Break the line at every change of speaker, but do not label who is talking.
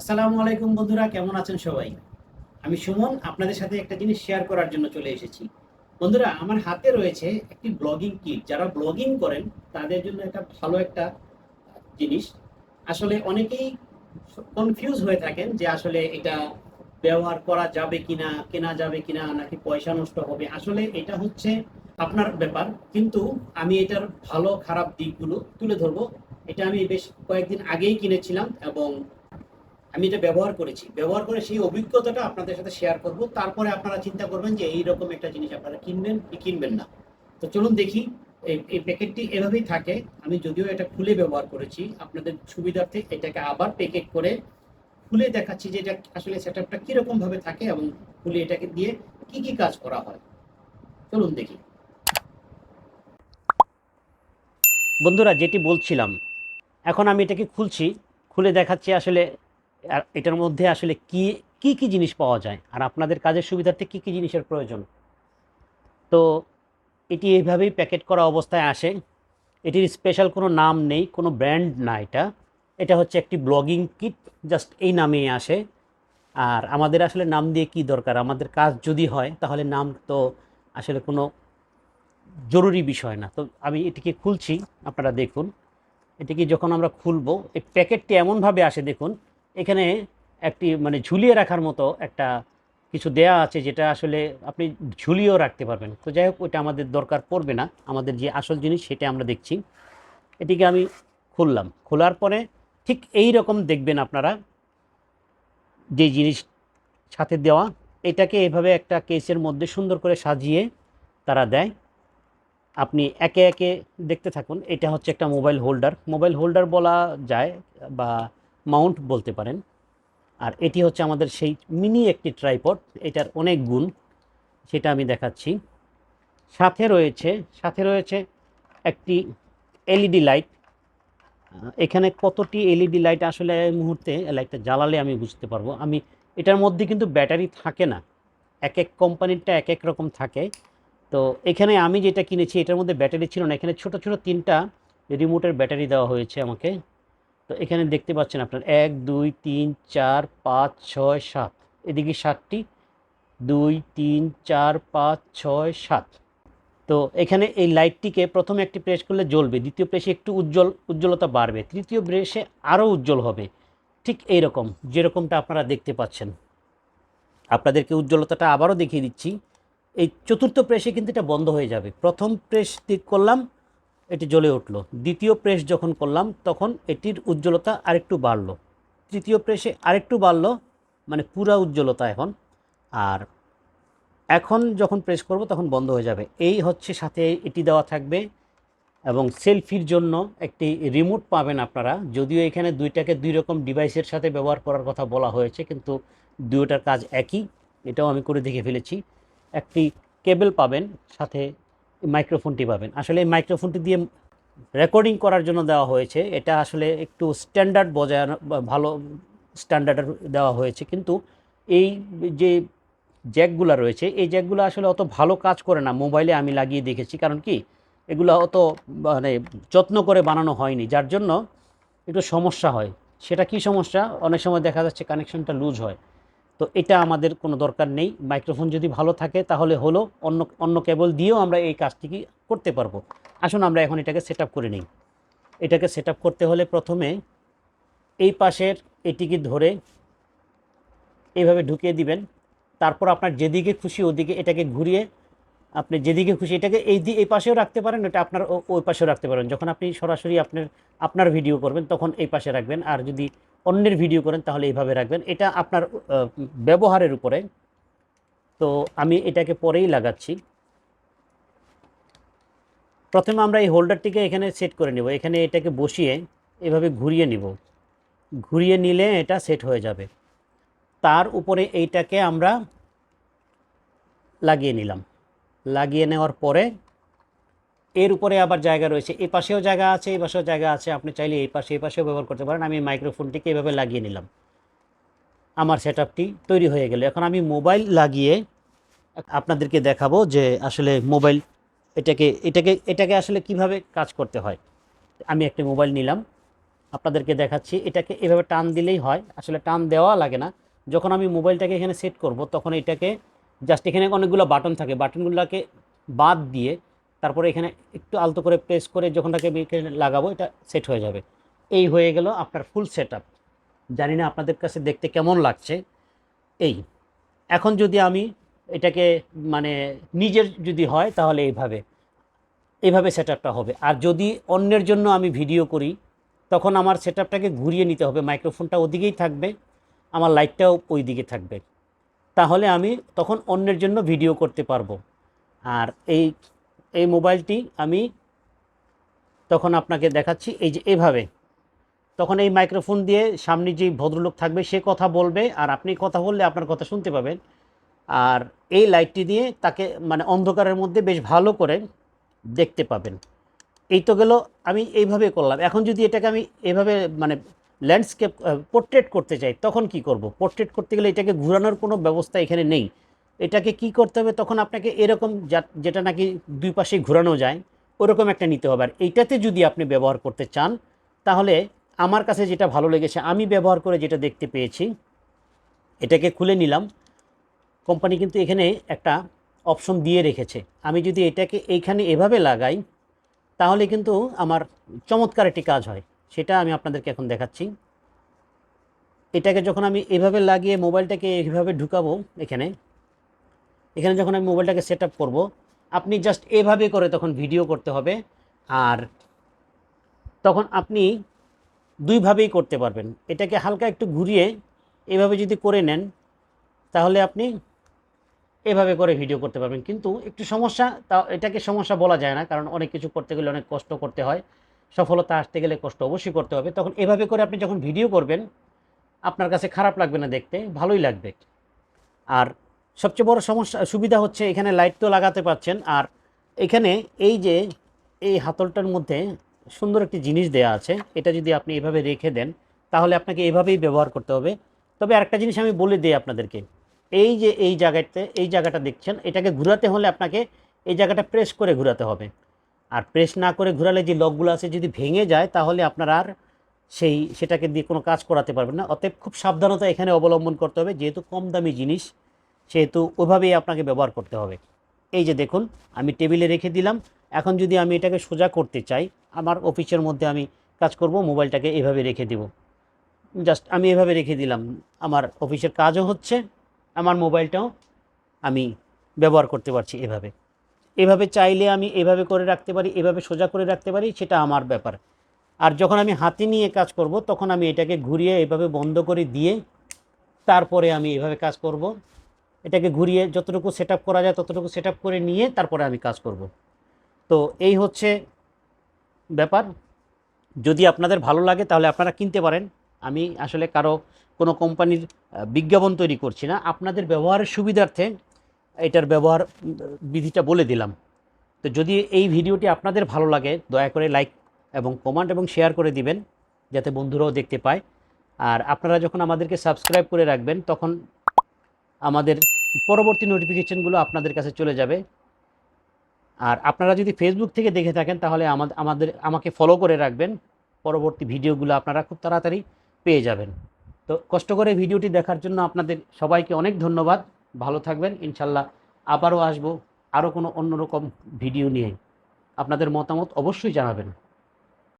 আসসালামু আলাইকুম বন্ধুরা, কেমন আছেন সবাই? আমি সুমন, আপনাদের সাথে একটা জিনিস শেয়ার করার জন্য চলে এসেছি। বন্ধুরা, আমার হাতে রয়েছে একটি ব্লগিং কিট যারা ব্লগিং করেন, তাদের জন্য একটা ভালো একটা জিনিস। আসলে অনেকেই কনফিউজ হয়ে থাকেন যে আসলে এটা ব্যবহার করা যাবে কিনা, কেনা যাবে কিনা, নাকি পয়সা নষ্ট হবে। আসলে এটা হচ্ছে আপনার ব্যাপার। কিন্তু আমি এটার ভালো খারাপ দিকগুলো তুলে ধরবো। এটা আমি বেশ কয়েকদিন আগেই কিনেছিলাম এবং আমি এটা ব্যবহার করেছি। ব্যবহার করে সেই অভিজ্ঞতাটা আপনাদের সাথে শেয়ার করব। তারপরে আপনারা চিন্তা করবেন যে এই রকম একটা জিনিস আপনারা কিনবেন কি কিনবেন না। তো চলুন দেখি, এই এই প্যাকেটটি এভাবেই থাকে। আমি যদিও এটা খুলে ব্যবহার করেছি, আপনাদের সুবিধার্থে এটাকে আবার প্যাকেট করে খুলে দেখাচ্ছি যে এটা আসলে সেট আপটা কীরকম ভাবে থাকে এবং খুলে এটাকে দিয়ে কি কি কাজ করা হয়। চলুন দেখি। বন্ধুরা, যেটি বলছিলাম, এখন আমি এটাকে খুলছি। খুলে দেখাচ্ছি আসলে এটার মধ্যে আসলে কি কি কি জিনিস পাওয়া যায়? আর আপনাদের কাজের সুবিধার্থে কি কি জিনিসের প্রয়োজন? তো এটি এইভাবেই প্যাকেট করা অবস্থায় আসে। এটির স্পেশাল কোনো নাম নেই, কোনো ব্র্যান্ড না এটা। এটা হচ্ছে একটি ব্লগিং কিট জাস্ট এই নামেই আসে। আর আমাদের আসলে নাম দিয়ে কি দরকার? আমাদের কাজ যদি হয়, তাহলে নাম তো আসলে কোনো জরুরি বিষয় না। তো আমি এটিকে খুলছি, আপনারা দেখুন। এটিকে যখন আমরা খুলবো, এই প্যাকেটটি এমনভাবে আসে, দেখুন এখানে একটি মানে ঝুলিয়ে রাখার মতো একটা কিছু দেয়া আছে যেটা আসলে আপনি ঝুলিয়েও রাখতে পারবেন। তো যাই হোক, ওইটা আমাদের দরকার পড়বে না। আমাদের যে আসল জিনিস সেটা আমরা দেখছি। এটিকে আমি খুললাম। খোলার পরে ঠিক এই রকম দেখবেন আপনারা যে জিনিস সাথে দেওয়া, এটাকে এভাবে একটা কেসের মধ্যে সুন্দর করে সাজিয়ে তারা দেয়। আপনি একে একে দেখতে থাকুন। এটা হচ্ছে একটা মোবাইল হোল্ডার। মোবাইল হোল্ডার বলা যায় বা মাউন্ট বলতে পারেন। আর এটি হচ্ছে আমাদের সেই মিনি একটি ট্রাইপড, এটার অনেক গুণ, সেটা আমি দেখাচ্ছি। সাথে রয়েছে সাথে রয়েছে একটি এলইডি লাইট। এখানে কতটি এলইডি লাইট আসলে এই মুহূর্তে, লাইটটা জ্বালালে আমি বুঝতে পারব। আমি, এটার মধ্যে কিন্তু ব্যাটারি থাকে না। এক এক কোম্পানিরটা এক এক রকম থাকে। তো এখানে আমি যেটা কিনেছি, এটার মধ্যে ব্যাটারি ছিল না। এখানে ছোট ছোট তিনটা রিমোটের ব্যাটারি দেওয়া হয়েছে আমাকে। তো এখানে দেখতে পাচ্ছেন আপনার এক, দুই, তিন, চার, পাঁচ, ছয়, সাত। এদিকে সাতটি, দুই, তিন, চার, পাঁচ, ছয়, সাত। তো এখানে এই লাইটটিকে প্রথমে একটি প্রেস করলে জ্বলবে, দ্বিতীয় প্রেসে একটু উজ্জ্বল, উজ্জ্বলতা বাড়বে, তৃতীয় প্রেসে আরও উজ্জ্বল হবে। ঠিক এই রকম যেরকমটা আপনারা দেখতে পাচ্ছেন। আপনাদেরকে উজ্জ্বলতাটা আবারও দেখিয়ে দিচ্ছি। এই চতুর্থ প্রেসে কিন্তু এটা বন্ধ হয়ে যাবে। প্রথম প্রেস করলাম এটি জ্বলে উঠল। দ্বিতীয় প্রেস যখন করলাম, তখন এটির উজ্জ্বলতা আরেকটু বাড়লো। তৃতীয় প্রেসে আরেকটু বাড়লো মানে পুরা উজ্জ্বলতা এখন। আর এখন যখন প্রেস করব, তখন বন্ধ হয়ে যাবে। এই হচ্ছে সাথে এটি দেওয়া থাকবে এবং সেলফির জন্য একটি রিমোট পাবেন আপনারা। যদিও এখানে দুইটাকে দুই রকম ডিভাইসের সাথে ব্যবহার করার কথা বলা হয়েছে, কিন্তু দুইটার কাজ একই। এটাও আমি করে দেখে ফেলেছি। একটি কেবল পাবেন, সাথে মাইক্রোফোনটি পাবেন। আসলে এই মাইক্রোফোনটি দিয়ে রেকর্ডিং করার জন্য দেওয়া হয়েছে। এটা আসলে একটু স্ট্যান্ডার্ড বজায় ভালো স্ট্যান্ডার্ডের দেওয়া হয়েছে। কিন্তু এই যে জ্যাকগুলো রয়েছে, এই জ্যাকগুলো আসলে অত ভালো কাজ করে না। মোবাইলে আমি লাগিয়ে দেখেছি। কারণ কি? এগুলো অত মানে যত্ন করে বানানো হয়নি। যার জন্য একটু সমস্যা হয়। সেটা কি সমস্যা? অনেক সময় দেখা যাচ্ছে কানেকশনটা লুজ হয়। তো এটা আমাদের কোনো দরকার নেই। মাইক্রোফোন যদি ভালো থাকে তাহলে হলো অন্য অন্য কেবল দিয়েও আমরা এই কাজটি কি করতে পারব। আসুন আমরা এখন এটাকে সেট করে নিই। এটাকে সেট করতে হলে প্রথমে এই পাশের এটিকে ধরে এইভাবে ঢুকিয়ে দিবেন। তারপর আপনার যেদিকে খুশি ওদিকে এটাকে ঘুরিয়ে আপনি যেদিকে খুশি এটাকে এই দি, এই পাশেও রাখতে পারেন এটা আপনার ওই পাশেও রাখতে পারেন। যখন আপনি সরাসরি আপনার আপনার ভিডিও করবেন তখন এই পাশে রাখবেন। আর যদি অন্যের ভিডিও করেন, তাহলে এইভাবে রাখবেন। এটা আপনার ব্যবহারের উপরে। তো আমি এটাকে পরেই লাগাচ্ছি। প্রথমে আমরা এই হোল্ডারটিকে এখানে সেট করে নেব। এখানে এটাকে বসিয়ে এভাবে ঘুরিয়ে নিব। ঘুরিয়ে নিলে এটা সেট হয়ে যাবে। তার উপরে এইটাকে আমরা লাগিয়ে নিলাম। লাগিয়ে নেওয়ার পরে এর উপরে আবার জায়গা রয়েছে। এই পাশেও জায়গা আছে এই পাশেও জায়গা আছে। আপনি চাইলে এই পাশে, এই পাশেও ব্যবহার করতে পারেন। আমি মাইক্রোফোনটিকে এভাবে লাগিয়ে নিলাম। আমার সেট তৈরি হয়ে গেল। এখন আমি মোবাইল লাগিয়ে আপনাদেরকে দেখাবো যে আসলে মোবাইল এটাকে এটাকে এটাকে আসলে কীভাবে কাজ করতে হয়। আমি একটা মোবাইল নিলাম। আপনাদেরকে দেখাচ্ছি। এটাকে এভাবে টান দিলেই হয়। আসলে টান দেওয়া লাগে না। যখন আমি মোবাইলটাকে এখানে সেট করব, তখন এটাকে জাস্ট এখানে অনেকগুলো বাটন থাকে। বাটনগুলোকে বাদ দিয়ে তারপরে এখানে একটু আলতো করে প্রেস করে যখনটাকে আমি লাগাবো, এটা সেট হয়ে যাবে। এই হয়ে গেল আপনার ফুল সেট জানি না আপনাদের কাছে দেখতে কেমন লাগছে। এই, এখন যদি আমি এটাকে মানে নিজের যদি হয় তাহলে এইভাবে এইভাবে সেট হবে। আর যদি অন্যের জন্য আমি ভিডিও করি, তখন আমার সেট ঘুরিয়ে নিতে হবে। মাইক্রোফোনটা ওদিকেই থাকবে, আমার লাইটটাও ওই দিকে থাকবে। তাহলে আমি তখন অন্যের জন্য ভিডিও করতে পারব। আর এই এই মোবাইলটি আমি তখন আপনাকে দেখাচ্ছি। এই যে এভাবে। তখন এই মাইক্রোফোন দিয়ে সামনে যে ভদ্রলোক থাকবে, সে কথা বলবে আর আপনি কথা বললে আপনার কথা শুনতে পাবেন। আর এই লাইটটি দিয়ে তাকে মানে অন্ধকারের মধ্যে বেশ ভালো করে দেখতে পাবেন। এই তো গেল, আমি এইভাবে করলাম। এখন যদি এটাকে আমি এভাবে মানে ল্যান্ডস্কেপ পোর্ট্রেট করতে চাই তখন কি করব? পোর্ট্রেট করতে গেলে এটাকে ঘোরানোর কোনো ব্যবস্থা এখানে নেই। এটাকে কি করতে হবে? তখন আপনাকে এরকম যেটা নাকি দুই পাশে ঘোরানো যায়, ওরকম একটা নিতে হবে। আর এইটাতে যদি আপনি ব্যবহার করতে চান, তাহলে আমার কাছে যেটা ভালো লেগেছে, আমি ব্যবহার করে যেটা দেখতে পেয়েছি, এটাকে খুলে নিলাম। কোম্পানি কিন্তু এখানে একটা অপশন দিয়ে রেখেছে। আমি যদি এটাকে এইখানে এভাবে লাগাই, তাহলে কিন্তু আমার চমৎকার একটি কাজ হয়। সেটা আমি আপনাদেরকে এখন দেখাচ্ছি। এটাকে যখন আমি এভাবে লাগিয়ে মোবাইলটাকে এভাবে ঢুকাবো এখানে এখানে যখন আমি মোবাইলটাকে সেট আপ করব, আপনি জাস্ট এভাবে করে তখন ভিডিও করতে হবে। আর তখন আপনি দুইভাবেই করতে পারবেন। এটাকে হালকা একটু ঘুরিয়ে এভাবে যদি করে নেন, তাহলে আপনি এভাবে করে ভিডিও করতে পারবেন। কিন্তু একটু সমস্যা তা এটাকে সমস্যা বলা যায় না, কারণ অনেক কিছু করতে গেলে অনেক কষ্ট করতে হয়। সফলতা আসতে গেলে কষ্ট অবশ্যই করতে হবে। তখন এভাবে করে আপনি যখন ভিডিও করবেন, আপনার কাছে খারাপ লাগবে না দেখতে, ভালোই লাগবে। আর সবচেয়ে বড় সমস্যা, সুবিধা হচ্ছে এখানে লাইট তো লাগাতে পারছেন আর এখানে এই যে, এই হাতলটার মধ্যে সুন্দর একটি জিনিস দেয়া আছে, এটা যদি আপনি এভাবে রেখে দেন, তাহলে আপনাকে এভাবেই ব্যবহার করতে হবে। তবে আরেকটা জিনিস আমি বলে দিই আপনাদেরকে, এই যে, এই জায়গাতে, এই জায়গাটা দেখছেন, এটাকে ঘোরাতে হলে আপনাকে এই জায়গাটা প্রেস করে ঘোরাতে হবে। আর প্রেস না করে ঘোরালে যে লকগুলো আছে, যদি ভেঙে যায়, তাহলে আপনার আর সেই, সেটাকে দিয়ে কোনো কাজ করাতে পারবেন না। অতএব খুব সাবধানতা এখানে অবলম্বন করতে হবে, যেহেতু কম দামি জিনিস সেহেতু ওভাবেই আপনাকে ব্যবহার করতে হবে। এই যে দেখুন, আমি টেবিলে রেখে দিলাম। এখন যদি আমি এটাকে সোজা করতে চাই, আমার অফিসের মধ্যে আমি কাজ করব, মোবাইলটাকে এভাবে রেখে দেব। জাস্ট আমি এভাবে রেখে দিলাম। আমার অফিসের কাজও হচ্ছে, আমার মোবাইলটাও আমি ব্যবহার করতে পারছি এভাবে। এভাবে চাইলে আমি এভাবে করে রাখতে পারি, এভাবে সোজা করে রাখতে পারি, সেটা আমার ব্যাপার। আর যখন আমি হাতে নিয়ে কাজ করব, তখন আমি এটাকে ঘুরিয়ে এভাবে বন্ধ করে দিয়ে তারপরে আমি এভাবে কাজ করব। এটাকে ঘুরিয়ে যতটুকু সেট করা যায় ততটুকু সেট করে নিয়ে তারপরে আমি কাজ করব। তো এই হচ্ছে ব্যাপার। যদি আপনাদের ভালো লাগে তাহলে আপনারা কিনতে পারেন। আমি আসলে কারও কোনো কোম্পানির বিজ্ঞাপন তৈরি করছি না। আপনাদের ব্যবহারের সুবিধার্থে এটার ব্যবহার বিধিটা বলে দিলাম। তো যদি এই ভিডিওটি আপনাদের ভালো লাগে, দয়া করে লাইক এবং কমেন্ট এবং শেয়ার করে দিবেন, যাতে বন্ধুরাও দেখতে পায়। আর আপনারা যখন আমাদেরকে সাবস্ক্রাইব করে রাখবেন, তখন আমাদের পরবর্তী নোটিফিকেশনগুলো আপনাদের কাছে চলে যাবে। আর আপনারা যদি ফেসবুক থেকে দেখে থাকেন, তাহলে আমাদের, আমাকে ফলো করে রাখবেন। পরবর্তী ভিডিওগুলো আপনারা খুব তাড়াতাড়ি পেয়ে যাবেন। তো কষ্ট করে ভিডিওটি দেখার জন্য আপনাদের সবাইকে অনেক ধন্যবাদ। ভালো থাকবেন। ইনশাল্লাহ আবারও আসব আরও কোনো অন্যরকম ভিডিও নিয়ে। আপনাদের মতামত অবশ্যই জানাবেন।